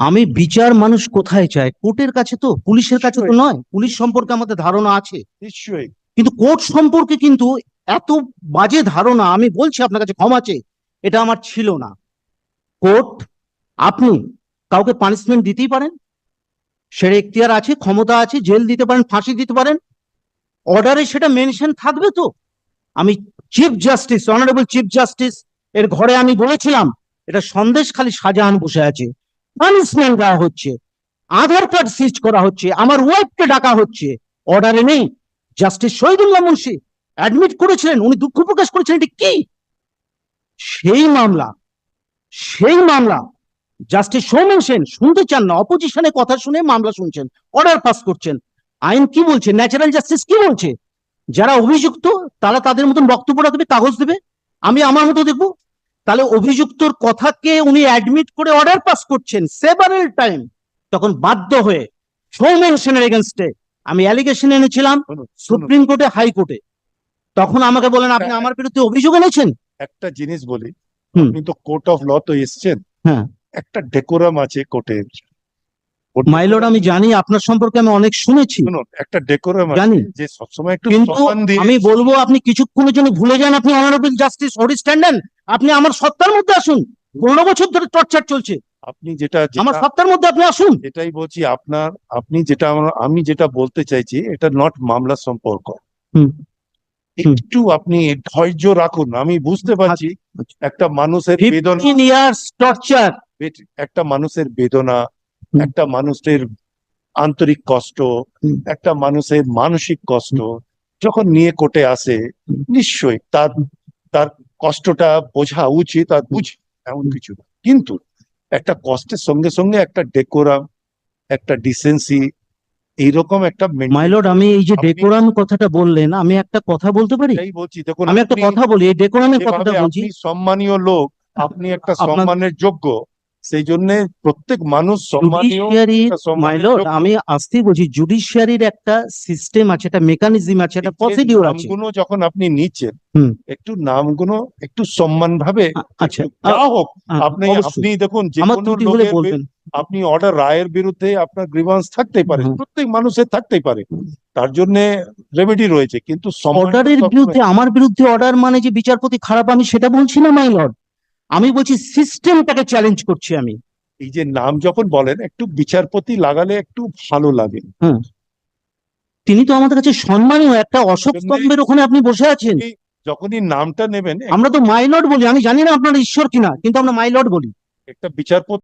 আমি বিচার মানুষ কোথায় চায় কোর্টের কাছে তো পুলিশের কাছে তো নয়। পুলিশ সম্পর্কে আমাদের ধারণা আছে। নিশ্চয়ই। কিন্তু কোর্ট সম্পর্কে কিন্তু এত বাজে ধারণা আমি বলছি আপনার কাছে ক্ষমা চেয়ে এটা আমার ছিল না। কোর্ট আপনি কাউকে পানিশমেন্ট দিতেই পারেন। সেটা এখতিয়ার আছে ক্ষমতা আছে জেল দিতে পারেন ফাঁসি দিতে পারেন। অর্ডারে সেটা মেনশন থাকবে তো। আমি chief justice honourable chief justice এর ঘরে আমি বলেছিলাম এটা সন্দেশ খালি সাজাহান বসে আছে। পানিশমেন্ট দেওয়া হচ্ছে, আধার কার্ড সিজ করা হচ্ছে, আমার ওয়াইফকে ডাকা হচ্ছে অর্ডারে নেই। জাস্টিস শহীদুল্লাহ মুন্সি অ্যাডমিট করেছিলেন, উনি দুঃখ প্রকাশ করেছেন এটি কি? সেই মামলা সেই মামলা। জাস্টিস সৌমেন সেন শুনতে চান না অপোজিশনের কথা শুনে মামলা শুনছেন অর্ডার পাস করছেন। আইন কি বলছে? ন্যাচারাল জাস্টিস কি বলছে? যারা অভিযুক্ত, তারা তাদের মতন বক্তব্য রাখবে, কাগজ দেবে? আমি আমার মতো দেখব? তাহলে অভিযুক্তর কথাকে উনি অ্যাডমিট করে অর্ডার পাস করছেন সেভারেল টাইম তখন বাধ্য হয়ে সৌমেন সেনের এগেনস্টে আমি অ্যালিগেশন এনেছিলাম সুপ্রিম কোর্টে হাইকোর্টে তখন আমাকে বলেন আপনি আমার বিরুদ্ধে অভিযোগ এনেছেন? একটা জিনিস বলি কিন্তু আপনি তো কোর্ট অফ ল তো এসছেন। হ্যাঁ। একটা ডেকোরাম আছে কোর্টের আমি জানি আপনার সম্পর্কে আমি অনেক শুনেছি একটা ডেকোরাম জানি। যে সবসময় একটু কিন্তু আমি বলব আপনি কিছুক্ষণের জন্য ভুলে যান আপনি অনারেবল জাস্টিস হরিশ ট্যান্ডন আপনি আমার সত্তার মধ্যে আসুন পনেরো বছর ধরে টর্চার চলছে আপনি যেটা আমার সত্তার মধ্যে আপনি আসুন এটাই বলছি আপনার আপনি যেটা আমি যেটা বলতে চাইছি এটা নট মামলা সম্পর্ক হুম। একটু আপনি ধৈর্য রাখুন আমি বুঝতে পারছি আচ্ছা। একটা মানুষের বেদনা টর্চার একটা মানুষের বেদনা। একটা মানুষের আন্তরিক কষ্ট একটা মানুষের মানসিক কষ্ট যখন নিয়ে কোটে আসে। নিশ্চয়ই তার তার কষ্টটা বোঝা উচিত আর বুঝি এমন কিছু কিন্তু একটা কষ্টের সঙ্গে সঙ্গে একটা ডেকোরাম একটা ডিসেন্সি এইরকম একটা মাইলড আমি এই যে ডেকোরাম কথাটা বললেন আমি একটা কথা বলতে পারি? বলছি দেখুন আমি একটা কথা বলি এই ডেকোরামের কথাটা বলছি। সম্মানীয় লোক আপনি একটা সম্মানের যোগ্য। সেই জন্য প্রত্যেক মানুষ যোগ্য। আমি আসতেই বলছি জুডিশিয়ারির একটা সিস্টেম আছে একটা মেকানিজম আছে একটা প্রসিডিউর আছে নামগুলো যখন আপনি নিচ্ছেন। একটু নামগুলো একটু সম্মান ভাবে আচ্ছা। হোক আপনি। আপনি দেখুন যে কোনো লোকের আপনি অর্ডার রায়ের বিরুদ্ধে আপনার গ্রিভান্স থাকতেই পারে প্রত্যেক মানুষের থাকতেই পারে। তার জন্য রেমেডি রয়েছে কিন্তু অর্ডারের বিরুদ্ধে আমার বিরুদ্ধে অর্ডার মানে যে বিচারপতি খারাপ আমি সেটা বলছি না মাই লর্ড আমি বলছি সিস্টেমটাকে চ্যালেঞ্জ করছি আমি। এই যে নাম যখন বলেন একটু বিচারপতি লাগালে একটু ভালো লাগে। তিনি তো আমাদের কাছে সম্মানীয় একটা অশোক স্তম্ভের ওখানে আপনি বসে আছেন। যখনই নামটা নেবেন আমরা তো মাইলর্ড বলি আমি জানি না আপনার ঈশ্বর কিনা কিন্তু আমরা মাইলর্ড বলি। একটা বিচারপতি